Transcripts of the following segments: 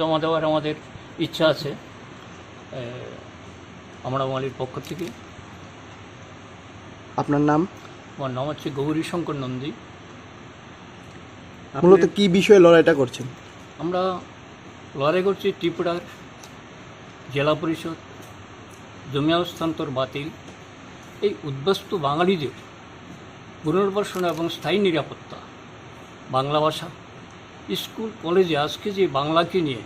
জমা দেওয়ার আমাদের ইচ্ছা আছে আমরা বাঙালির পক্ষ থেকে। আপনার নাম? আমার নাম হচ্ছে গৌরী শঙ্কর নন্দী মূলত কি বিষয়ে লড়াইটা করছেন? আমরা লড়াই করছি ত্রিপুরার জেলা পরিষদ জমি হস্তান্তর বাতিল এই উদ্বস্তু বাঙালিদের পুনর্বাসন এবং স্থায়ী নিরাপত্তা বাংলা ভাষা। স্কুল কলেজে আজকে যে বাংলাকে নিয়ে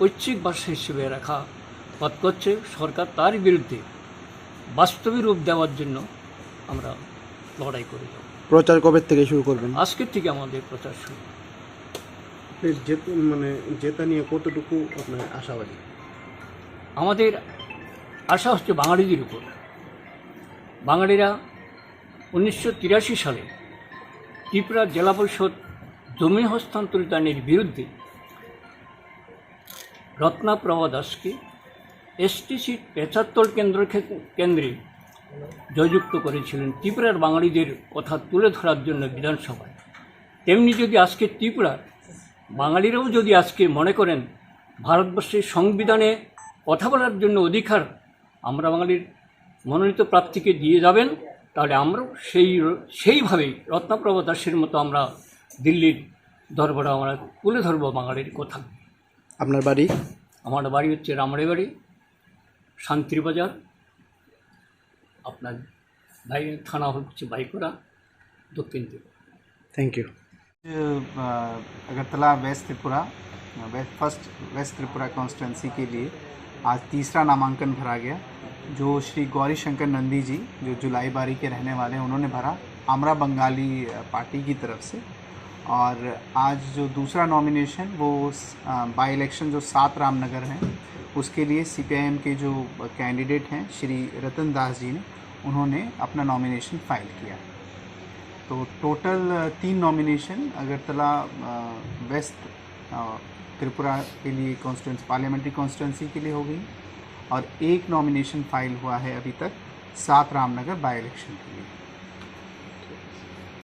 ঐচ্ছিক ভাষা হিসেবে রাখা পথ করছে সরকার তার বিরুদ্ধে বাস্তবে রূপ দেওয়ার জন্য আমরা লড়াই করে যাব। প্রচার কবে থেকে শুরু করবেন? আজকের থেকে আমাদের প্রচার শুরু। মানে জেতা নিয়ে কতটুকু আপনার আশাবাদী? আমাদের আশা হচ্ছে বাঙালিদের উপর। বাঙালিরা উনিশশো তিরাশি সালে ত্রিপুরা জেলা পরিষদ জমি হস্তান্তরিত আইনের বিরুদ্ধে রত্নাপ্রভা দাসকে এসটি সিট পেঁচাত্তর কেন্দ্র কেন্দ্রে জয়যুক্ত করেছিলেন ত্রিপুরার বাঙালিদের কথা তুলে ধরার জন্য বিধানসভায়। তেমনি যদি আজকে ত্রিপুরার বাঙালিরাও যদি আজকে মনে করেন ভারতবর্ষের সংবিধানে কথা বলার জন্য অধিকার আমরা বাঙালির মনোনীত প্রার্থীকে দিয়ে যাবেন, তাহলে আমরাও সেই সেইভাবেই রত্নাপ্রভা দাসের মতো আমরা দিল্লির দরবারে আমরা তুলে ধরবো বাঙালির কথা আপনার বাড়ি আমার বাড়ি হচ্ছে রামড়ে বাড়ি শান্তিবাজার আপনার ভাই থানা হচ্ছে বাইকোড়া দক্ষিণ Tripura thank you a, Agartala west Tripura west first west Tripura constituency के लिए आज तीसरा नामांकन भरा गया जो श्री गौरी शंकर नंदी जी जो जुलाई बारी के रहने वाले हैं उन्होंने भरा आमरा बंगाली अ, पार्टी की तरफ से और आज जो दूसरा नॉमिनेशन वो बाई इलेक्शन जो सात रामनगर हैं, उसके लिए सीपीआईएम के जो कैंडिडेट हैं, श्री रतन दास जी ने, उन्होंने अपना नॉमिनेशन फ़ाइल किया। तो टोटल तीन नॉमिनेशन अगरतला वेस्ट त्रिपुरा के लिए कॉन्स्टिट्यूंसी पार्लियामेंट्री कॉन्स्टिट्यूंसी के लिए हो गई, और एक नॉमिनेशन फ़ाइल हुआ है अभी तक सात रामनगर बाई इलेक्शन के लिए।